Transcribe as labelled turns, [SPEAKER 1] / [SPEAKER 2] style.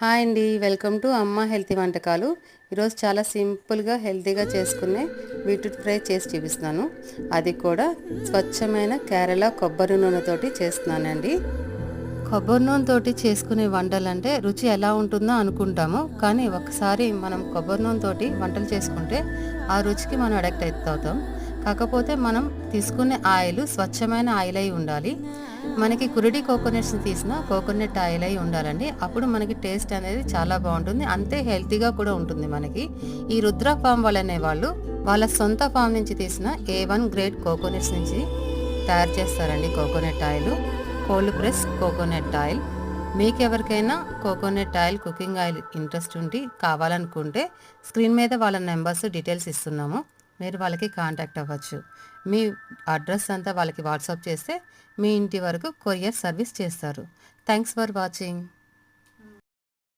[SPEAKER 1] Hi అండి welcome to అమ్మ healthy వంటకాలు. ఈరోజు చాలా సింపుల్గా హెల్తీగా చేసుకునే బీట్రూట్ ఫ్రై చేసి చూపిస్తున్నాను. అది కూడా స్వచ్ఛమైన కేరళ కొబ్బరి నూనెతోటి చేస్తున్నానండి. కొబ్బరి నూనెతోటి చేసుకునే వంటలు అంటే రుచి ఎలా ఉంటుందో అనుకుంటాము. కానీ ఒకసారి మనం కొబ్బరి నూనెతోటి వంటలు చేసుకుంటే ఆ రుచికి మనం అడక్ట్ అవుతాం. కాకపోతే మనం తీసుకునే ఆయిల్ స్వచ్ఛమైన ఆయిల్ అయి ఉండాలి. మనకి కురిడి కోకోనట్స్ని తీసిన కోకోనట్ ఆయిల్ అయి ఉండాలండి. అప్పుడు మనకి టేస్ట్ అనేది చాలా బాగుంటుంది. అంతే హెల్తీగా కూడా ఉంటుంది మనకి. ఈ రుద్ర ఫామ్ వాళ్ళనే వాళ్ళు వాళ్ళ సొంత ఫామ్ నుంచి తీసిన ఏ వన్ గ్రేట్ కోకోనట్స్ నుంచి తయారు చేస్తారండి coconut oil. Cold press coconut oil. మీకు ఎవరికైనా coconut oil cooking oil interest ఉండి కావాలనుకుంటే స్క్రీన్ మీద వాళ్ళ నెంబర్స్ డీటెయిల్స్ ఇస్తున్నాము. మీరు వాళ్ళకి కాంటాక్ట్ అవ్వచ్చు. మీ అడ్రస్ అంతా వాళ్ళకి వాట్సాప్ చేస్తే మీ ఇంటి వరకు కొరియర్ సర్వీస్ చేస్తారు. Thanks for watching